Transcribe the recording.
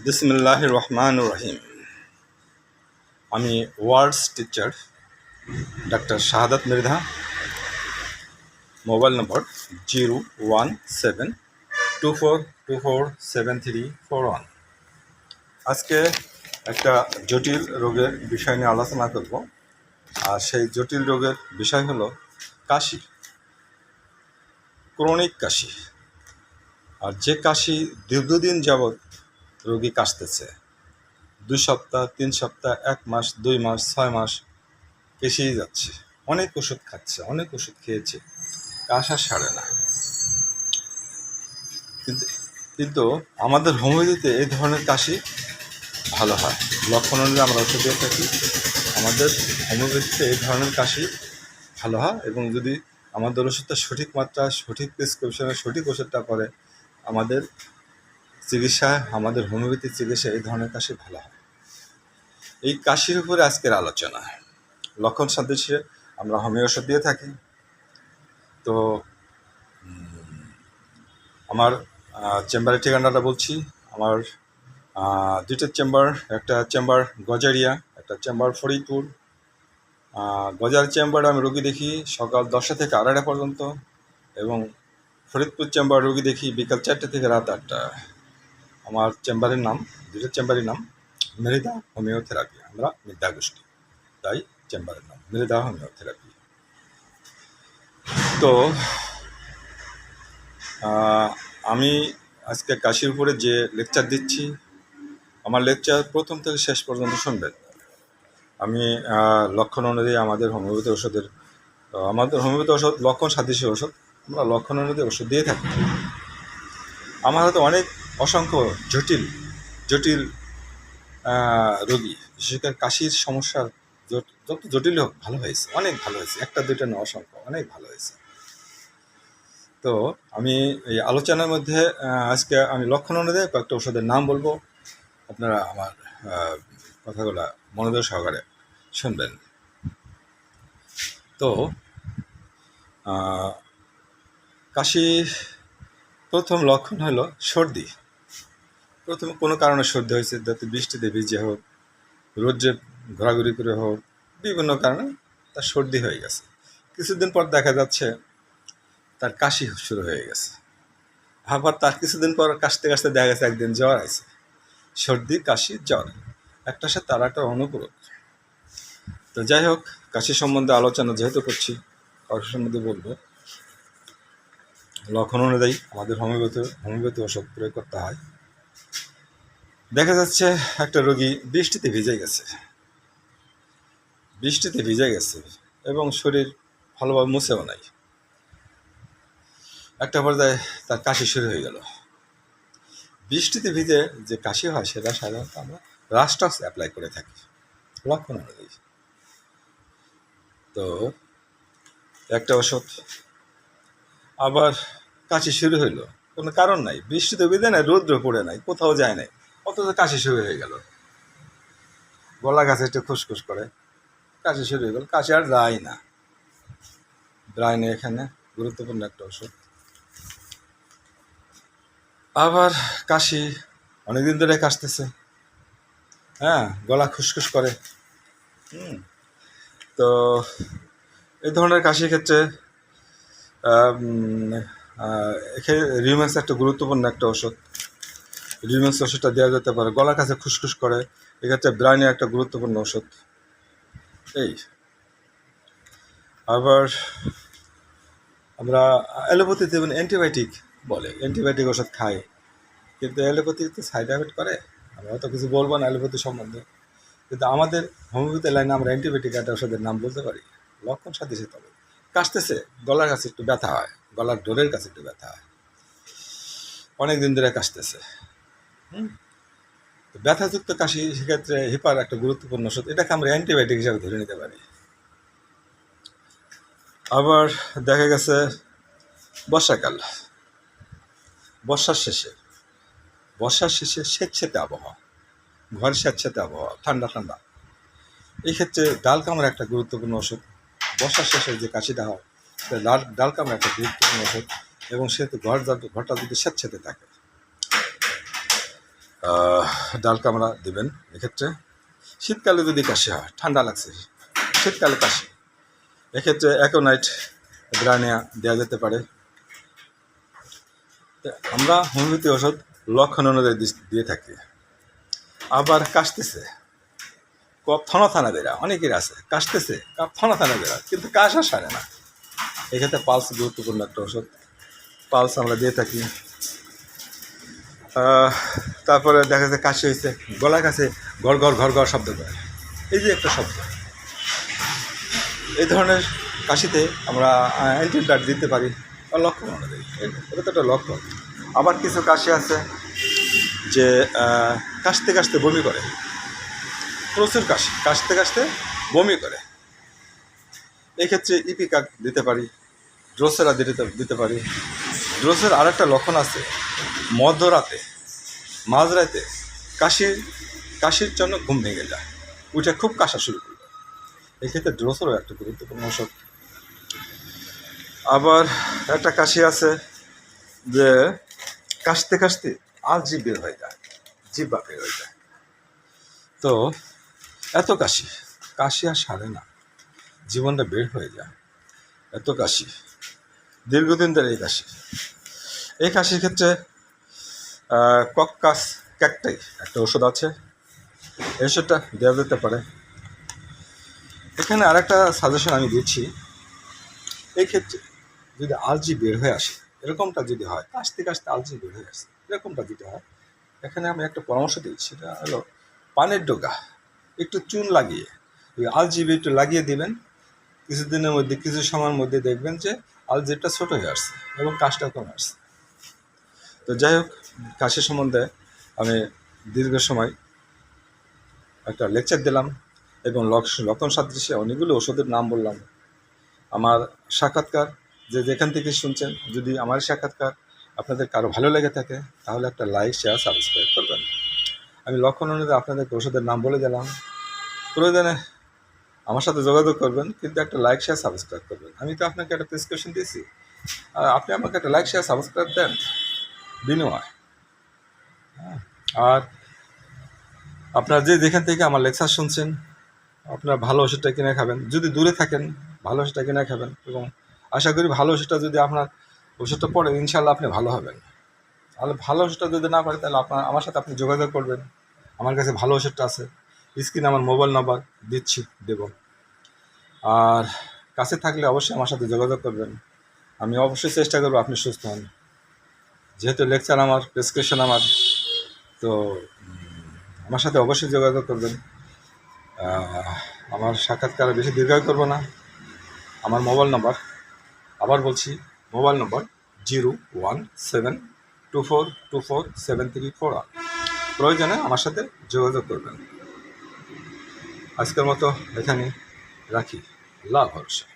বিসমিল্লাহ রহমান রহিম আমি words teacher, doctor Shahadat Mridha mobile number zero one seven two four two four seven three four one. আজকে একটা জটিল রোগের বিষয় নিয়ে আলোচনা করব। আর সেই জটিল রোগের বিষয় হলো কাশি, ক্রনিক কাশি। আর যে কাশি দীর্ঘদিন যাবৎ রোগী কাশতেছে। দুই সপ্তাহ, তিন সপ্তাহ, এক মাস, দুই মাস, ছয় মাস কেসেই যাচ্ছে। অনেক ওষুধ খাচ্ছে, অনেক ওষুধ খেয়েছে। কাশ সারে না। কিন্তু কিন্তু আমাদের হোমিওপ্যাথিতে এই ধরনের কাশি ভালো হয়, লক্ষণ অনুযায়ী আমরা ওষুধ দিয়ে থাকি। আমাদের হোমিওপ্যাথিতে এই ধরনের কাশি ভালো হয় এবং যদি আমাদের ওষুধটা সঠিক মাত্রা সঠিক প্রেসক্রিপশনে সঠিক ওষুধটা করে আমাদের চিকিৎসা, আমাদের হোমিওপ্যাথি চিকিৎসা এই ধরনের কাশি ভালো হয়। এই কাশির উপরে আজকের আলোচনা। লক্ষণ সাদৃশ্যে আমরা হোমিও ওষুধ দিয়ে থাকি। তো আমার চেম্বারের ঠিকানাটা বলছি। আমার দুটো চেম্বার, একটা চেম্বার গজারিয়া, একটা চেম্বার ফরিদপুর। গজার চেম্বারে আমি রোগী দেখি সকাল দশটা থেকে আড়াইটা পর্যন্ত এবং ফরিদপুর চেম্বার রোগী দেখি বিকাল চারটে থেকে রাত আটটা। আমার চেম্বারের নাম দুটো চেম্বারের নাম মৃদা হোমিওথেরাপি। আমরা মৃদা গোষ্ঠী তাই চেম্বারের নাম মৃদা হোমিওথেরাপি। তো আমি আজকে কাশির উপরে যে লেকচার দিচ্ছি, আমার লেকচার প্রথম থেকে শেষ পর্যন্ত শুনবেন। আমি লক্ষণ অনুযায়ী আমাদের হোমিওপ্যাথি ওষুধের আমাদের হোমিওপ্যাথি ওষুধ লক্ষণ সাদৃশ্য ওষুধ আমরা লক্ষণ অনুযায়ী ওষুধ দিয়ে থাকি। আমার হয়তো অনেক অসংখ্য জটিল জটিল রোগী। বিশেষ করে কাশির সমস্যার যত জটিল হোক, ভালো হয়েছে। অনেক ভালো হয়েছে। একটা, দুইটা না, অসংখ্য, অনেক ভালো হয়েছে। তো আমি এই আলোচনার মধ্যে আজকে আমি লক্ষণ অনুযায়ী কয়েকটা ওষুধের নাম বলব। আপনারা আমার কথাগুলা মনোযোগ সহকারে শুনবেন। তো কাশি প্রথম লক্ষণ হলো সর্দি। প্রথমে কোনো কারণে সর্দি হয়েছে, যাতে বৃষ্টিতে ভিজে হোক, রোদ্রে ঘোরাঘুরি করে হোক, বিভিন্ন কারণে তার সর্দি হয়ে গেছে। কিছুদিন পর দেখা যাচ্ছে তার কাশি শুরু হয়ে গেছে। আবার তার কিছুদিন পর কাশতে কাশতে দেখা গেছে একদিন জ্বর আছে সর্দি, কাশি, জ্বর, একটা সাথে তার একটা অনুপূরক তো যাই হোক, কাশি সম্বন্ধে আলোচনা যেহেতু করছি, কাশি সম্বন্ধে বলব। লক্ষণ অনুযায়ী আমাদের হোমিওপ্যাথি হোমিওপ্যাথি ওষুধ প্রয়োগ করতে হয়। দেখা যাচ্ছে একটা রোগী বৃষ্টিতে ভিজে গেছে। বৃষ্টিতে ভিজে গেছে এবং শরীর ভালোভাবে মুছেও নাই। একটা পর্যায়ে তার কাশি শুরু হয়ে গেল। বৃষ্টিতে ভিজে যে কাশি হয় সেটা সাধারণত আমরা রাস্টক্স অ্যাপ্লাই করে থাকি লক্ষণ অনুযায়ী। তো একটা ওষুধ। আবার কাশি শুরু হইল। কোনো কারণ নাই। বৃষ্টিতে ভিজে নাই রৌদ্র পড়ে নাই, কোথাও যায় নাই। অথচ কাশি শুরু হয়ে গেল। গলা গাছে একটু খুসখুস করে। কাশি শুরু হয়ে গেল। কাশি আর যায় না। ব্রাইনে এখানে। গুরুত্বপূর্ণ একটা ওষুধ আবার কাশি অনেকদিন ধরে কাশতেছে। হ্যাঁ গলা খুসখুস করে। হুম। তো এই ধরনের কাশির ক্ষেত্রে এখানে রিউম্যাক্স একটা গুরুত্বপূর্ণ একটা ওষুধ রিউম্যাক্স ওষুধটা দেওয়া যেতে পারে। গলার কাছে খুসখুস করে। এক্ষেত্রে ব্রাইনে একটা গুরুত্বপূর্ণ ওষুধ এই। আবার আমরা অ্যালোপ্যাথিতে যেমন অ্যান্টিবায়োটিক বলে, অ্যান্টিবায়োটিক ওষুধ খাই। কিন্তু অ্যালোপ্যাথিতে সাইড এফেক্ট করে। আমরা তো কিছু বলব না অ্যালোপ্যাথি সম্বন্ধে। কিন্তু আমাদের হোমিওপ্যাথি লাইনে আমরা অ্যান্টিবায়োটিক একটা ওষুধের নাম বলতে পারি। লক্ষণ সাথে সাথে হবে কাশতেছে, গলার কাছে একটু ব্যথা হয়। গলার ডোরের কাছে একটু ব্যথা অনেক দিন ধরে কাশতেছে। হুম? ব্যথাযুক্ত কাশি সেক্ষেত্রে হিপার একটা গুরুত্বপূর্ণ ওষুধ, এটাকে আমরা অ্যান্টিবায়োটিক হিসাবে ধরে নিতে পারি। আবার দেখা গেছে বর্ষাকাল। বর্ষার শেষে বর্ষার শেষে স্বেচ্ছেতে আবহাওয়া, ঘর স্বেচ্ছেতে আবহাওয়া, ঠান্ডা ঠান্ডা। এই ক্ষেত্রে ডাল কামড় একটা গুরুত্বপূর্ণ ওষুধ। বর্ষার শেষে যে কাশিটা হয় সেটা ডাল একটা গুরুত্বপূর্ণ ওষুধ এবং সেহেতু ঘর ঘরটা যদি স্বেচ্ছেতে থাকে। ডাল দেবেন এক্ষেত্রে। শীতকালে যদি কাশি হয়, ঠান্ডা লাগছে। শীতকালে কাশি। এক্ষেত্রে অ্যাকোনাইট গ্রানিয়া দেওয়া যেতে পারে। আমরা হোমিওপ্যাথি ওষুধ লক্ষণ অনুযায়ী দিয়ে থাকি। আবার কাশতেছে। কপ থনা থানা অনেকের আছে। কাশতেছে কাপ থনা থানা বেরা কিন্তু কাশ সারে না। এক্ষেত্রে পালস গুরুত্বপূর্ণ একটা ওষুধ পালস আমরা দিয়ে থাকি। তারপরে দেখা যায় কাশি হয়েছে, গলার কাছে ঘর ঘর ঘর ঘর শব্দ করে। এই যে একটা শব্দ। এই ধরনের কাশিতে আমরা অ্যান্টিবায়োটিক দিতে পারি। লক্ষণ অনুযায়ী এটা তো একটা লক্ষণ। আবার কিছু কাশি আছে যে কাশতে কাশতে বমি করে। প্রচুর কাশি। কাশতে কাশতে বমি করে। এক্ষেত্রে ইপিকাক দিতে পারি। ড্রোসেরা দিতে দিতে পারি। ড্রোসের আরেকটা লক্ষণ আছে, মধ্যরাতে, মাঝরাতে কাশির কাশির জন্য ঘুম ভেঙে যায়। ওইটা খুব কাশা শুরু করবে এক্ষেত্রে ড্রোসেরও একটা গুরুত্বপূর্ণ ওষুধ আবার একটা কাশি আছে যে কাশতে কাশতে আর জিভ বের হয়ে যায়, জিব্বা বের হয়ে যায়। তো এত কাশি কাশি আর সারে না। জীবনটা বের হয়ে যায়। এত কাশি। দীর্ঘদিন ধরে এই কাশি এই কাশির ক্ষেত্রে আহ, কক্কাস ক্যাকটাই একটা ওষুধ আছে। এই ওষুধটা দেওয়া যেতে পারে। এখানে আরেকটা সাজেশন আমি দিচ্ছি। এই ক্ষেত্রে যদি আলজি বের হয়ে আসে এরকমটা যদি হয় কাশতে কাশতে আলজি বের হয়ে আসে এরকমটা যদি হয় এখানে আমি একটা পরামর্শ দিচ্ছি। সেটা হলো পানের ডোকা একটু চুন লাগিয়ে ওই আলজিবি একটু লাগিয়ে দিবেন। কিছুদিনের মধ্যে কিছু সময়ের মধ্যে দেখবেন যে আলজিবটা ছোট হয়ে আসছে এবং কাশটা কমে আসছে। তো যাই হোক কাশি সম্বন্ধে আমি দীর্ঘ সময় একটা লেকচার দিলাম এবং লক্ষ- লক্ষণ সাদৃশ্যে অনেকগুলো ওষুধের নাম বললাম। আমার সাক্ষাৎকার, যে যেখান থেকে শুনছেন, যদি আমার সাক্ষাৎকার আপনাদের কারও ভালো লেগে থাকে, তাহলে একটা লাইক শেয়ার সাবস্ক্রাইব করবেন। আমি লক্ষণ অনুযায়ী আপনাদেরকে ওষুধের নাম বলে দিলাম। প্রয়োজনে আমার সাথে যোগাযোগ করবেন কিন্তু একটা লাইক শেয়ার সাবস্ক্রাইব করবেন। আমি তো আপনাকে একটা প্রেসক্রিপশন দিয়েছি। আর আপনি আমাকে একটা লাইক শেয়ার সাবস্ক্রাইব দেন বিনিময়। হ্যাঁ, আর আপনার যে যেখান থেকে আমার লেকচার শুনছেন আপনার ভালো ওষুধটা কিনে খাবেন। যদি দূরে থাকেন ভালো ওষুধটা কিনে খাবেন এবং আশা করি ভালো ওষুধটা যদি আপনার ওষুধটা পড়ে ইনশাল্লাহ আপনি ভালো হবেন। তাহলে ভালো ওষুধটা যদি না পারে তাহলে আপনার আমার সাথে আপনি যোগাযোগ করবেন। আমার কাছে ভালো ওষুধটা আছে। স্ক্রিনে আমার মোবাইল নাম্বার দিচ্ছি দেব। আর কাছে থাকলে অবশ্যই আমার সাথে যোগাযোগ করবেন। আমি অবশ্যই চেষ্টা করব আপনি সুস্থ হন। যেহেতু লেকচার আমার প্রেসক্রিপশন আমার, তো আমার সাথে অবশ্যই যোগাযোগ করবেন। আমার সাক্ষাৎকার বেশি দীর্ঘায়ু করব না। আমার মোবাইল নাম্বার, আবার বলছি, mobile number zero one seven two four two four seven three four প্রয়োজনে আমার সাথে যোগাযোগ করবেন। আজকের মতো এখানে রাখি। লাভ ভরসা